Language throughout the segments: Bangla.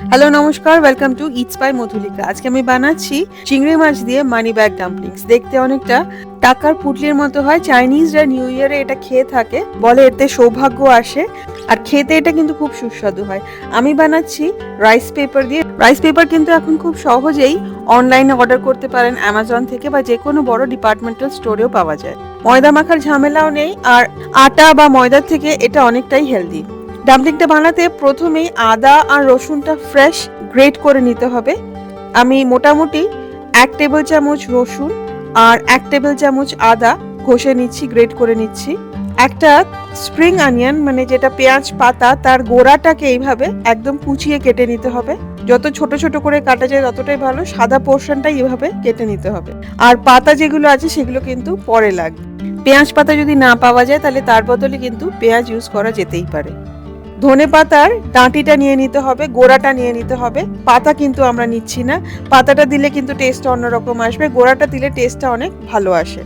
হ্যালো, নমস্কার welcome to it's by Madhulika আজকে আমি বানাচ্ছি চিংড়ি মাছ দিয়ে মানি ব্যাগ ডাম্পলিংস দেখতে অনেকটা টাকার পুটলির মতো হয়। চাইনিজরা নিউ ইয়ারে এটা খেয়ে থাকে, বলে এতে সৌভাগ্য আসে। আর খেতে এটা কিন্তু খুব সুস্বাদু হয়। আমি বানাচ্ছি রাইস পেপার দিয়ে। রাইস পেপার কিন্তু এখন খুব সহজেই অনলাইনে অর্ডার করতে পারেন অ্যামাজন থেকে বা যে কোনো বড় ডিপার্টমেন্টাল স্টোরেও পাওয়া যায়। ময়দা মাখার ঝামেলাও নেই। আর আটা বা ময়দার থেকে এটা অনেকটাই হেলদি ডাম্পলিংটা বানাতে প্রথমেই আদা আর রসুনটা ফ্রেশ গ্রেট করে নিতে হবে। আমি মোটামুটি এক টেবিল চামচ রসুন আর এক টেবিল চামচ আদা ঘষে নিচ্ছি গ্রেট করে নিচ্ছি। একটা স্প্রিং অনিয়ন মানে যেটা পেঁয়াজ পাতা, তার গোড়াটাকে এইভাবে একদম কুচিয়ে কেটে নিতে হবে। যত ছোট ছোট করে কাটা যায় ততটাই ভালো, সাদা পোর্শনটাই এভাবে কেটে নিতে হবে। আর পাতা যেগুলো আছে সেগুলো কিন্তু পরে লাগবে। পেঁয়াজ পাতা যদি না পাওয়া যায় তাহলে তার বদলে কিন্তু পেঁয়াজ ইউজ করা যেতেই পারে। ধনে পাতার ডাঁটিটা নিয়ে নিতে হবে, গোড়াটা নিয়ে নিতে হবে। পাতা কিন্তু আমরা নিচ্ছি না। পাতাটা দিলে কিন্তু টেস্টটা অন্যরকম আসবে। গোড়াটা দিলে টেস্টটা অনেক ভালো আসে।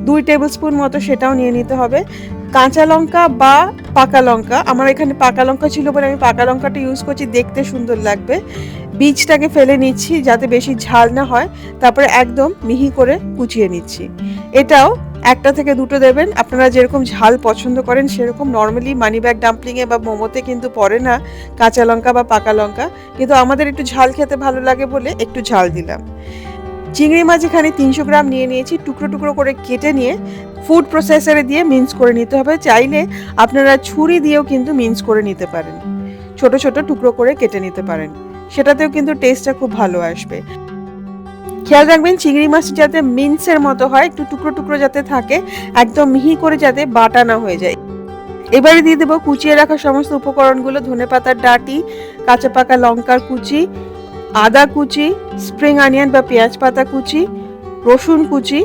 দুই টেবিল স্পুন মতো সেটাও নিয়ে নিতে হবে। কাঁচা লঙ্কা বা পাকা লঙ্কা। আমার এখানে পাকা লঙ্কা ছিল বলে আমি পাকা লঙ্কাটা ইউজ করছি, দেখতে সুন্দর লাগবে। বীজটাকে ফেলে নিচ্ছি যাতে বেশি ঝাল না হয়। তারপরে একদম মিহি করে কুচিয়ে নিচ্ছি। এটাও একটা থেকে দুটো দেবেন। আপনারা যেরকম ঝাল পছন্দ করেন, সেরকম নর্মালি মানি ব্যাগ ডাম্পলিংয়ে বা মোমোতে কিন্তু পড়ে না, কাঁচা লঙ্কা বা পাকা লঙ্কা। কিন্তু আমাদের একটু ঝাল খেতে ভালো লাগে বলে একটু ঝাল দিলাম। চিংড়ি মাছ এখানে তিনশো গ্রাম নিয়ে নিয়েছি, টুকরো টুকরো করে কেটে নিয়ে ফুড প্রসেসারে দিয়ে মিন্স করে নিতে হবে। চাইলে আপনারা ছুরি দিয়েও কিন্তু মিন্স করে নিতে পারেন। ছোট ছোট টুকরো করে কেটে নিতে পারেন। সেটাতেও কিন্তু টেস্টটা খুব ভালো আসবে। খেয়াল রাখবেন চিংড়ি মাছ যাতে মিন্সের মতো হয়, একটু টুকরো টুকরো যাতে থাকে, একদম মিহি করে যাতে বাটা না হয়ে যায়। এবারে দিয়ে দেবো কুচিয়ে রাখা সমস্ত উপকরণগুলো, ধনে পাতার ডাঁটি, কাঁচা পাকা লঙ্কার কুচি, আদা কুচি, স্প্রিং অনিয়ন বা পেঁয়াজ পাতা কুচি, রসুন কুচি,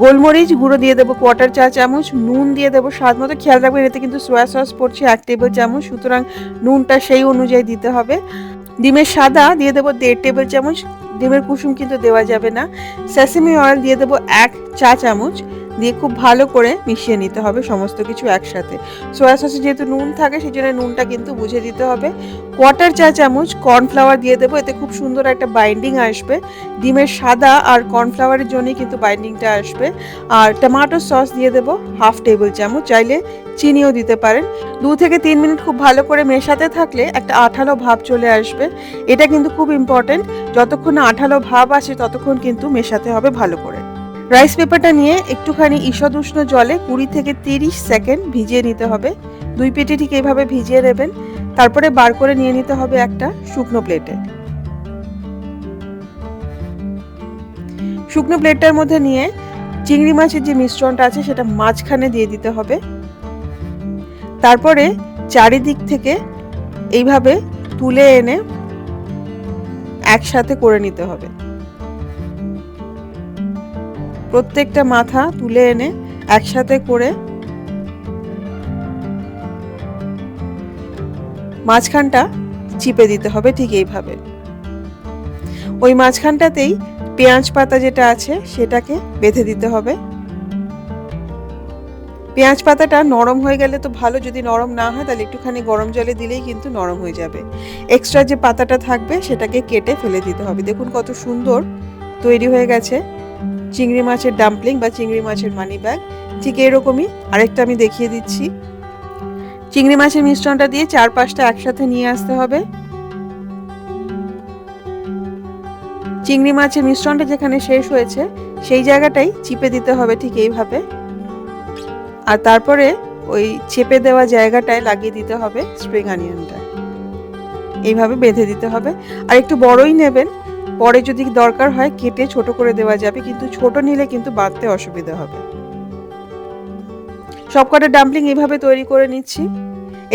গোলমরিচ গুঁড়ো দিয়ে দেবো কোয়ার্টার চা চামচ, নুন দিয়ে দেবো স্বাদ মতো। খেয়াল রাখবেন এতে কিন্তু সোয়া সস পড়ছে এক টেবিল চামচ, সুতরাং নুনটা সেই অনুযায়ী দিতে হবে। ডিমের সাদা দিয়ে দেবো দেড় টেবিল চামচ ডিমের কুসুম কিন্তু দেওয়া যাবে না। স্যাসিমি অয়েল দিয়ে দেবো এক চা চামচ দিয়ে খুব ভালো করে মিশিয়ে নিতে হবে সমস্ত কিছু একসাথে। সোয়া সসে যেহেতু নুন থাকে, সেই জন্য নুনটা কিন্তু বুঝে দিতে হবে। কোয়ার্টার চা চামচ কর্নফ্লাওয়ার দিয়ে দেবো, এতে খুব সুন্দর একটা বাইন্ডিং আসবে। ডিমের সাদা আর কর্নফ্লাওয়ারের জন্যই কিন্তু বাইন্ডিংটা আসবে। আর টমেটো সস দিয়ে দেবো হাফ টেবিল চামচ, চাইলে চিনিও দিতে পারেন। দু থেকে তিন মিনিট খুব ভালো করে মেশাতে থাকলে একটা আঠালো ভাব চলে আসবে। এটা কিন্তু খুব ইম্পর্টেন্ট যতক্ষণ আঠালো ভাব আসে ততক্ষণ কিন্তু মেশাতে হবে ভালো করে। রাইস পেপারটা নিয়ে একটুখানি ঈষদ উষ্ণ জলে কুড়ি থেকে তিরিশ সেকেন্ড ভিজিয়ে নিতে হবে। দুই পেটি ঠিক এইভাবে ভিজিয়ে নেবেন। তারপরে বার করে নিয়ে নিতে হবে একটা শুকনো প্লেটে। শুকনো প্লেটটার মধ্যে নিয়ে চিংড়ি মাছের যে মিশ্রণটা আছে সেটা মাঝখানে দিয়ে দিতে হবে। তারপরে চারিদিক থেকে এইভাবে তুলে এনে একসাথে করে নিতে হবে। প্রত্যেকটা মাথা তুলে এনে একসাথে করে মাঝখানটা চিপে দিতে হবে ঠিক এইভাবে। ওই মাঝখানটাতেই পেঁয়াজ পাতা যেটা আছে সেটাকে বেঁধে দিতে হবে। পেঁয়াজ পাতাটা নরম হয়ে গেলে তো ভালো, যদি নরম না হয় তাহলে একটুখানি গরম জলে দিলেই কিন্তু নরম হয়ে যাবে। এক্সট্রা যে পাতাটা থাকবে সেটাকে কেটে ফেলে দিতে হবে। দেখুন কত সুন্দর তৈরি হয়ে গেছে। চিংড়ি মাছের ডাম্পলিং বা চিংড়ি মাছের মানি ব্যাগ ঠিক এরকমই। আরেকটা আমি দেখিয়ে দিচ্ছি। চিংড়ি মাছের মিশ্রণটা দিয়ে চার পাঁচটা একসাথে নিয়ে আসতে হবে। চিংড়ি মাছের মিশ্রণটা যেখানে শেষ হয়েছে সেই জায়গাটাই চিপে দিতে হবে ঠিক এইভাবে। আর তারপরে ওই চেপে দেওয়া জায়গাটায় লাগিয়ে দিতে হবে স্প্রিং অনিয়নটা এইভাবে বেঁধে দিতে হবে। আর একটু বড়ই নেবেন পরে যদি দরকার হয় কেটে ছোট করে দেওয়া যাবে, কিন্তু ছোট নিলে কিন্তু বাঁধতে অসুবিধা হবে। সবকটা ডাম্পলিং এইভাবে তৈরি করে নিচ্ছি।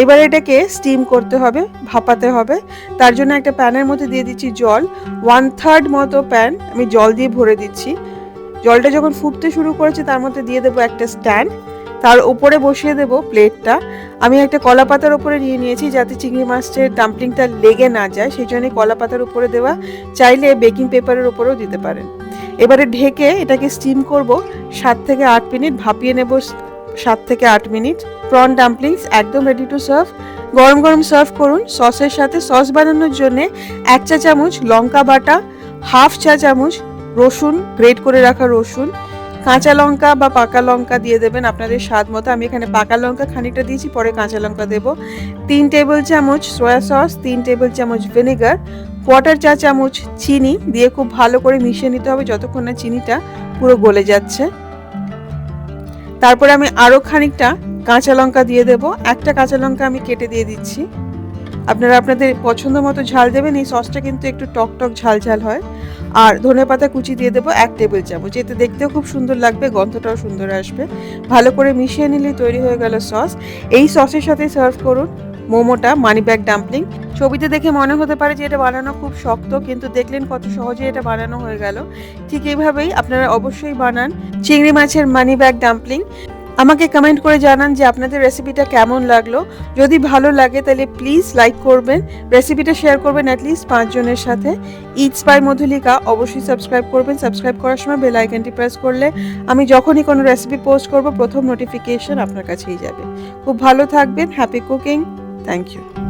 এবার এটাকে স্টিম করতে হবে, ভাপাতে হবে। তার জন্য একটা প্যানের মধ্যে দিয়ে দিচ্ছি জল। ওয়ান থার্ড মতো প্যান আমি জল দিয়ে ভরে দিচ্ছি। জলটা যখন ফুটতে শুরু করেছে, তার মধ্যে দিয়ে দেবো একটা স্ট্যান্ড তার উপরে বসিয়ে দেবো প্লেটটা। আমি একটা কলা পাতার উপরে নিয়ে নিয়েছি যাতে চিংড়ি মাছের ডাম্পলিংটা লেগে না যায়। সেই জন্য কলা পাতার উপরে দেওয়া। চাইলে বেকিং পেপারের উপরেও দিতে পারেন। এবারে ঢেকে এটাকে স্টিম করব। সাত থেকে আট মিনিট ভাপিয়ে নেব। সাত থেকে আট মিনিট। প্রন ডাম্পলিংস একদম রেডি টু সার্ভ গরম গরম সার্ভ করুন। সসের সাথে সস বানানোর জন্য এক চা চামচ লঙ্কা বাটা, হাফ চা চামচ রসুন গ্রেট করে রাখা রসুন কাঁচা লঙ্কা বা পাকা লঙ্কা দিয়ে দেবেন আপনাদের স্বাদ মতো। আমি এখানে পাকা লঙ্কা খানিকটা দিয়েছি, পরে কাঁচা লঙ্কা দেব। তিন টেবিল চামচ সয়া সস তিন টেবিল চামচ ভিনেগার কোয়াটার চা চামচ চিনি দিয়ে খুব ভালো করে মিশিয়ে নিতে হবে যতক্ষণ না চিনিটা পুরো গলে যাচ্ছে। তারপরে আমি আরও খানিকটা কাঁচা লঙ্কা দিয়ে দেব। একটা কাঁচা লঙ্কা আমি কেটে দিয়ে দিচ্ছি। আপনারা আপনাদের পছন্দ মতো ঝাল দেবেন, এই সসটা কিন্তু একটু টক টক ঝাল ঝাল হয়। আর ধনে পাতা কুচি দিয়ে দেবো এক টেবিল চামচ। এতে দেখতেও খুব সুন্দর লাগবে, গন্ধটাও সুন্দর আসবে। ভালো করে মিশিয়ে নিলেই তৈরি হয়ে গেল সস। এই সসের সাথে সার্ভ করুন মোমোটা, মানি ব্যাগ ডাম্পলিং। ছবিতে দেখে মনে হতে পারে যে এটা বানানো খুব শক্ত, কিন্তু দেখলেন কত সহজে এটা বানানো হয়ে গেল। ঠিক এইভাবেই আপনারা অবশ্যই বানান চিংড়ি মাছের মানি ব্যাগ ডাম্পলিং। আমাকে কমেন্ট করে জানান যে আপনাদের রেসিপিটা কেমন লাগল। যদি ভালো লাগে, তাহলে প্লিজ লাইক করবেন। রেসিপিটা শেয়ার করবেন অ্যাটলিস্ট পাঁচজনের সাথে। ইটস বাই মধুলিকা অবশ্যই সাবস্ক্রাইব করবেন। সাবস্ক্রাইব করার সময় বেল আইকনটি প্রেস করলে আমি যখনই কোনো রেসিপি পোস্ট করব, প্রথম নোটিফিকেশন আপনার কাছেই যাবে। খুব ভালো থাকবেন। Happy cooking thank you